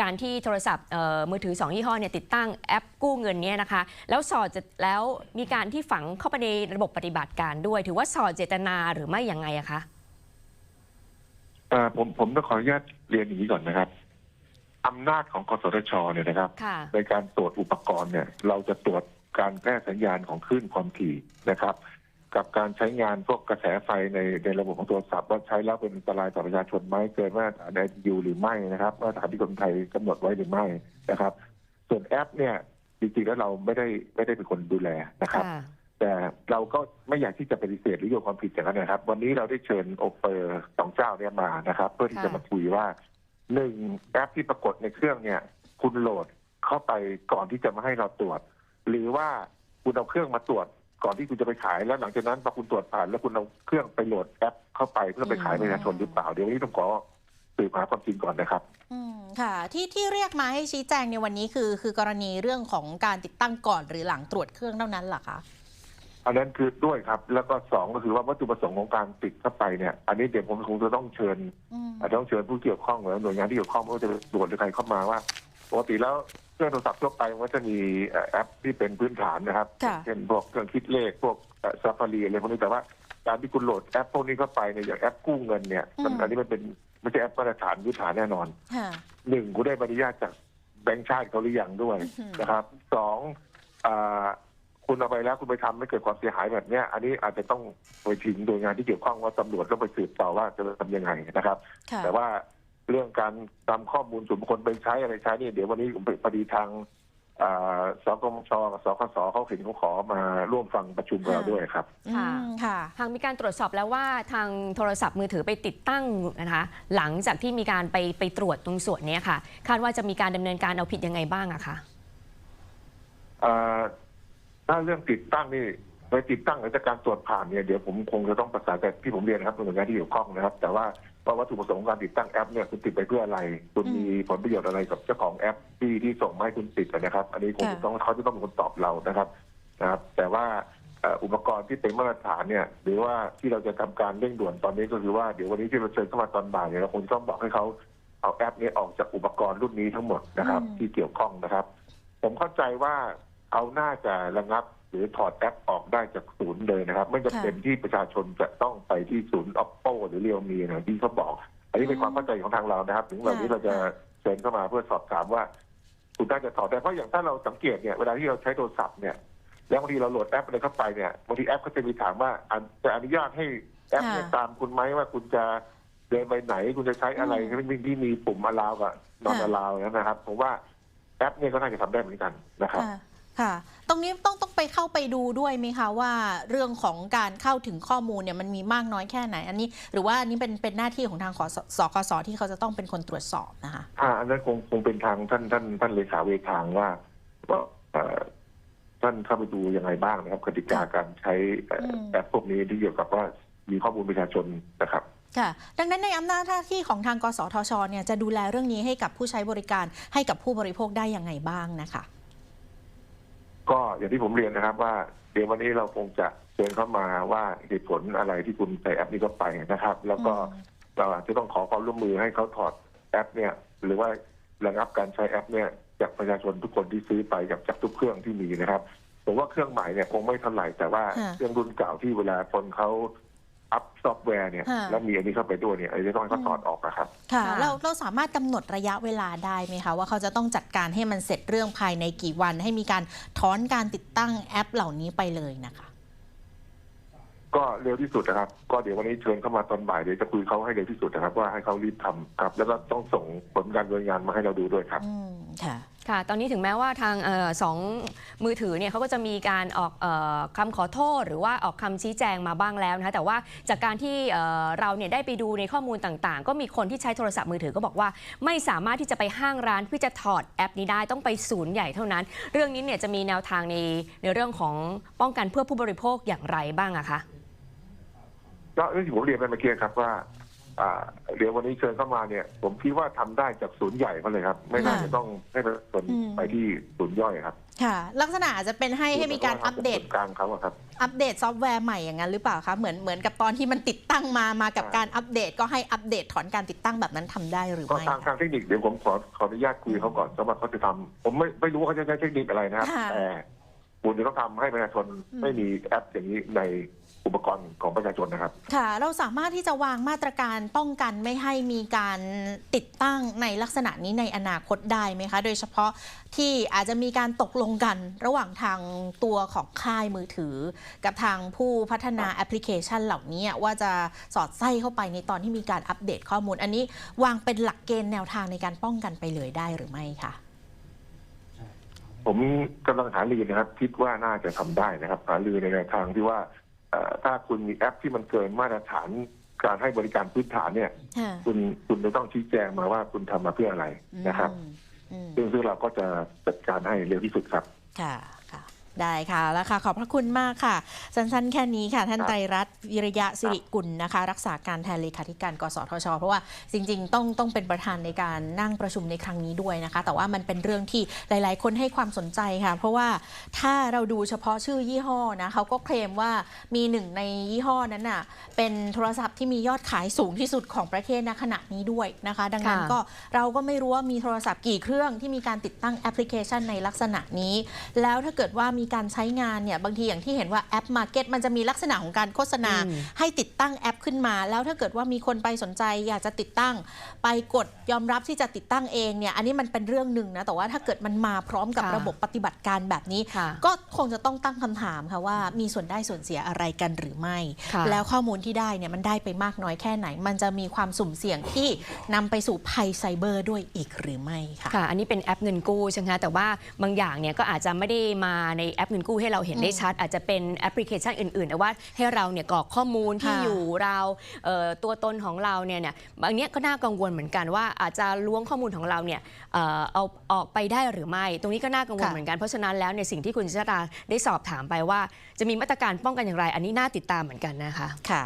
การที่โทรศัพท์เอ่อมือถือ 2 ยี่ห้อเนี่ยติดตั้งแอปกู้เงินเนี่ยนะคะ แล้วสอดเจตแล้วมีการที่ฝังเข้าไปในระบบปฏิบัติการด้วย ถือว่าสอดเจตนาหรือไม่ยังไงอะคะเอ่อผมผมต้องขออนุญาตเรียนอย่างนี้ก่อนนะครับอำนาจของกสทชเนี่ยนะครับค่ะในการตรวจอุปกรณ์เนี่ย เราจะตรวจการแพร่สัญญาณของคลื่นความถี่นะครับ กับการใช้งานพวกกระแสไฟในในระบบของโทรศัพท์ว่าใช้แล้วเป็นอันตรายต่อประชาชนไหมเกินมาตรฐานไอยูหรือไม่นะครับมาตรฐานที่กรมไทยกำหนดไว้หรือไม่นะครับ ส่วนแอปเนี่ยจริงๆแล้วเราไม่ได้ไม่ได้เป็นคนดูแลนะครับค่ะแต่เราก็ไม่อยากที่จะปฏิเสธหรือโยนความผิดอย่างนั้นนะครับ วันนี้เราได้เชิญโอเปอร์สองเจ้าเนี่ยมานะครับ เพื่อที่จะค่ะมาคุยว่าหนึ่งแอปที่ปรากฏในเครื่องเนี่ย คุณโหลดเข้าไปก่อนที่จะมาให้เราตรวจ หรือว่าคุณเอาเครื่องมาตรวจ ก่อนที่คุณจะไปขายแล้วหลังจากนั้นพอคุณตรวจผ่านแล้วคุณเอาเครื่องไปโหลดแอปเข้าไปเพื่อไปขายประชาชนหรือเปล่าเดี๋ยววันนี้ต้องขอสืบหาความจริงก่อนนะครับ อืมค่ะที่ที่เรียกมาให้ชี้แจงในวันนี้คือ คือกรณีเรื่องของการติดตั้งก่อนหรือหลังตรวจเครื่องเท่านั้นเหรอคะอันนั้นคือด้วยครับ แล้วก็สองก็คือว่าวัตถุประสงค์ของการติดเข้าไปเนี่ย อันนี้เดี๋ยวผมคงจะต้องเชิญอืมอาจจะต้องเชิญผู้เกี่ยวข้องหรือหน่วยงานที่เกี่ยวข้องไม่ว่าจะเป็นตรวจหรือใครเข้ามาว่า ปกติแล้วเครื่องโทรศัพท์ทั่วไปมันก็จะมีเอ่อแอปที่เป็นพื้นฐานนะครับ ค่ะ เช่นพวกเครื่องคิดเลขพวกซัฟฟารีอะไรพวกนี้แต่ว่าการที่คุณโหลดแอปพวกนี้เข้าไปเนี่ยอย่างแอปกู้เงินเนี่ยมันอันนี้มันเป็นไม่ใช่แอปมาตรฐานพื้นฐานแน่นอน ค่ะ หนึ่งคุณได้ใบอนุญาตจากแบงก์ชาติเขาหรือยังด้วยอื้อหือ นะครับสองอ่าคุณเอาไปแล้วคุณไปทำให้เกิดความเสียหายแบบเนี้ย อันนี้อาจจะต้องไปถึงโดยงานที่เกี่ยวข้องว่าตำรวจต้องไปสืบต่อว่าจะทำยังไงนะครับ ค่ะ แต่ว่า เรื่องการนำข้อมูลส่วนบุคคลไปใช้อะไรใช้นี่เดี๋ยววันนี้ผมพอดีทางอ่าสกมชกับสคสเขาเห็นเขาขอมาร่วมฟังประชุมกับเราด้วยครับค่ะอืมค่ะ ทางมีการตรวจสอบแล้วว่าทางโทรศัพท์มือถือไปติดตั้งนะคะ หลังจากที่มีการไปไปตรวจตรงส่วนเนี้ยค่ะ คาดว่าจะมีการดำเนินการเอาผิดยังไงบ้างอะคะ เอ่อถ้าเรื่องติดตั้งนี่ไปติดตั้งหลังจากการตรวจผ่านเนี่ยเดี๋ยวผมคงจะต้องประสานแต่ที่ผมเรียนนะครับหน่วยงานที่เกี่ยวข้องนะครับ แต่ว่า ว่าวัตถุประสงค์ของการติดตั้งแอปเนี่ยคุณติดไปเพื่ออะไร คุณอืมมีผลประโยชน์อะไรกับเจ้าของแอปที่ที่ส่งมาให้คุณติดนะครับ อันนี้คงค่ะ ต้องเขาจะต้องเป็นคนตอบเรานะครับนะครับ แต่ว่าเอ่ออุปกรณ์ที่เป็นมาตรฐานเนี่ย หรือว่าที่เราจะทำการเร่งด่วนตอนนี้ก็คือว่าเดี๋ยววันนี้ที่เราเชิญเข้ามาตอนบ่ายเนี่ยเราคงจะต้องบอกให้เขาเอาแอปนี้ออกจากอุปกรณ์รุ่นนี้ทั้งหมดนะครับ อืม ที่เกี่ยวข้องนะครับ ผมเข้าใจว่าเขาน่าจะระงับ หรือถอดแอปออกได้จากศูนย์เลยนะครับ ไม่จำเป็นที่ประชาชนจะต้องไปที่ศูนย์ oppo หรือเรียวมีนะที่เขาบอก อันนี้เป็นความเข้าใจของทางเรานะครับ ถึงวันนี้เราจะเชิญเข้ามาเพื่อสอบถามว่าคุณน่าจะถอดได้เพราะอย่างถ้าเราสังเกตเนี่ยเวลาที่เราใช้โทรศัพท์เนี่ยแล้วบางทีเราโหลดแอปอะไรเข้าไปเนี่ยบางทีแอปก็จะมีถามว่าอันจะอนุญาตให้แอปเนี่ยค่ะตามคุณไหมว่าคุณจะเดินไปไหนคุณจะใช้อะไรอืมที่ที่มีปุ่มอลาวกับนอนค่ะอลาวนะครับผมว่าแอปเนี่ยก็น่าจะทำได้เหมือนกันนะครับ ค่ะค่ะ ตรงนี้ต้องต้องไปเข้าไปดูด้วยไหมคะว่าเรื่องของการเข้าถึงข้อมูลเนี่ยมันมีมากน้อยแค่ไหน อันนี้ หรือว่าอันนี้เป็นเป็นหน้าที่ของทางขอสสคสที่เขาจะต้องเป็นคนตรวจสอบนะคะอ่าอันนั้นคงคงเป็นทางท่านท่านท่านเลขาเวทางว่าว่าเอ่อท่านเข้าไปดูยังไงบ้างนะครับกติกาการใช้เอ่ออมแอปพวกนี้ที่เกี่ยวกับว่ามีข้อมูลประชาชนนะครับค่ะ ดังนั้นในอำนาจหน้าที่ของทางกสทชเนี่ยจะดูแลเรื่องนี้ให้กับผู้ใช้บริการให้กับผู้บริโภคได้ยังไงบ้างนะคะ ก็อย่างที่ผมเรียนนะครับว่าเดี๋ยววันนี้เราคงจะเชิญเข้ามาว่าเหตุผลอะไรที่คุณใส่แอปนี้เข้าไปนะครับ แล้วก็อืมเราอาจจะต้องขอความร่วมมือให้เขาถอดแอป เนี่ย หรือว่าระงับการใช้แอป เนี่ย จากประชาชนทุกคนที่ซื้อไปกับจากทุกเครื่องที่มีนะครับผมว่าเครื่องใหม่เนี่ยคงไม่เท่าไหร่แต่ว่าค่ะเครื่องรุ่นเก่าที่เวลาคนเขา อัพซอฟต์แวร์เนี่ยค่ะ แล้วมีอันนี้เข้าไปด้วยเนี่ยอันนี้ต้องให้เขาถอดออกนะครับ ค่ะ ค่ะ เราเราสามารถกำหนดระยะเวลาได้ไหมคะ ว่าเขาจะต้องจัดการให้มันเสร็จเรื่องภายในกี่วัน ให้มีการถอนการติดตั้งแอปเหล่านี้ไปเลยนะคะ ก็เร็วที่สุดนะครับ ก็เดี๋ยววันนี้เชิญเข้ามาตอนบ่ายเดี๋ยวจะคุยเขาให้เร็วที่สุดนะครับ ว่าให้เขารีบทำครับ แล้วก็ต้องส่งผลการดำเนินงานมาให้เราดูด้วยครับ อืม ค่ะ ค่ะ ตอนนี้ถึงแม้ว่าทางเออสองมือถือเนี่ยเขาก็จะมีการออกเออคำขอโทษ หรือว่าออกคำชี้แจงมาบ้างแล้วนะคะแต่ว่าจากการที่เอ่อเราเนี่ยได้ไปดูในข้อมูลต่างๆ ก็มีคนที่ใช้โทรศัพท์มือถือก็บอกว่า ไม่สามารถที่จะไปห้างร้านเพื่อจะถอดแอปนี้ได้ต้องไปศูนย์ใหญ่เท่านั้น เรื่องนี้เนี่ยจะมีแนวทางในในเรื่องของป้องกันเพื่อผู้บริโภคอย่างไรบ้างอะคะ ก็เรื่องที่ผมเรียนไปเมื่อกี้ครับว่าอ่า เดี๋ยววันนี้เชิญเข้ามาเนี่ย ผมคิดว่าทำได้จากศูนย์ใหญ่เขาเลยครับ ไม่น่าค่ะจะต้องให้ประชาชนอืมไปที่ศูนย์ย่อยครับ ค่ะ ลักษณะอาจจะเป็นให้ให้มีการอัปเดตส่วนกลางเขาอะครับอัปเดตซอฟต์แวร์ใหม่อย่างนั้นหรือเปล่าคะเหมือนเหมือนกับตอนที่มันติดตั้งมามากับใช่การอัปเดต ก็ให้อัปเดตถอนการติดตั้งแบบนั้นทำได้หรือก็ไม่ทางคะทางเทคนิคเดี๋ยวผมขอขออนุญาตคุยเขาก่อนสำหรับเขาจะทำผมไม่ไม่รู้ว่าเขาจะใช้เทคนิคอะไรนะครับค่ะแต่คุณจะต้องทำให้ประชาชนอืมไม่มีแอปอย่างนี้ใน อุปกรณ์ของประชาชนนะครับ ค่ะ เราสามารถที่จะวางมาตรการป้องกันไม่ให้มีการติดตั้งในลักษณะนี้ในอนาคตได้ไหมคะ โดยเฉพาะที่อาจจะมีการตกลงกันระหว่างทางตัวของค่ายมือถือ กับทางผู้พัฒนาแอปพลิเคชันเหล่านี้ว่าจะสอดไส้เข้าไปในตอนที่มีการอัปเดตข้อมูล อันนี้วางเป็นหลักเกณฑ์แนวทางในการป้องกันไปเลยได้หรือไม่คะผมกำลังหารือนะครับ คิดว่าน่าจะทำได้นะครับ หารือในแนวทางที่ว่าเอ่อ ถ้าคุณมีแอปที่มันเกินมาตรฐานการให้บริการพื้นฐานเนี่ย ค่ะคุณคุณจะต้องชี้แจงมาว่าคุณทำมาเพื่ออะไรนะครับ อืมอืมซึ่งซึ่งเราก็จะจัดการให้เร็วที่สุดครับ ค่ะค่ะ ได้ค่ะแล้วค่ะ ขอบพระคุณมากค่ะ สั้นๆ แค่นี้ค่ะ ท่านครับไตรรัตน์วิริยะสิริกุลนะคะ รักษาการแทนเลขาธิการ กสทช เพราะว่าจริงๆ ต้องต้องเป็นประธานในการนั่งประชุมในครั้งนี้ด้วยนะคะ แต่ว่ามันเป็นเรื่องที่หลายๆ คนให้ความสนใจค่ะ เพราะว่าถ้าเราดูเฉพาะชื่อยี่ห้อนะเขาก็เคลมว่ามีหนึ่งในยี่ห้อนั้นน่ะเป็นโทรศัพท์ที่มียอดขายสูงที่สุดของประเทศณขณะนี้ด้วยนะคะ ดังนั้นค่ะก็เราก็ไม่รู้ว่ามีโทรศัพท์กี่เครื่องที่มีการติดตั้งแอปพลิเคชันในลักษณะนี้ แล้วถ้าเกิดว่ามีการใช้งานเนี่ยบางทีอย่างที่เห็นว่าแอป Market มันจะมีลักษณะของการโฆษณาอืมให้ติดตั้งแอปขึ้นมา แล้วถ้าเกิดว่ามีคนไปสนใจอยากจะติดตั้ง ไปกดยอมรับที่จะติดตั้งเองเนี่ยอันนี้มันเป็นเรื่องหนึ่งนะแต่ว่าถ้าเกิดมันมาพร้อมกับค่ะระบบปฏิบัติการแบบนี้ค่ะก็คงจะต้องตั้งคำถามค่ะว่ามีส่วนได้ส่วนเสียอะไรกันหรือไม่ค่ะแล้วข้อมูลที่ได้เนี่ยมันได้ไปมากน้อยแค่ไหน มันจะมีความสุ่มเสี่ยงที่นำไปสู่ภัยไซเบอร์ด้วยอีกหรือไม่ค่ะค่ะอันนี้เป็นแอปเงินกู้ใช่ไหมคะแต่ว่าบางอย่างเนี่ยก็อาจจะไม่ได้มาในแอปเงินกู้ให้เราเห็นได้ชัด อาจจะเป็นแอปพลิเคชันอื่นๆแต่ว่าให้เราเนี่ยกรอกข้อมูลที่ค่ะอยู่เราเอ่อตัวตนของเราเนี่ยเนี่ยบางเนี้ยก็น่ากังวลเหมือนกันว่าอาจจะล้วงข้อมูลของเราเนี่ยเอ่อเอาออกไปได้หรือไม่ ตรงนี้ก็น่ากังวลค่ะเหมือนกัน เพราะฉะนั้นแล้วในยสิ่งที่คุณชดาได้สอบถามไปว่า จะมีมาตรการป้องกันอย่างไร อันนี้น่าติดตามเหมือนกันนะคะค่ะ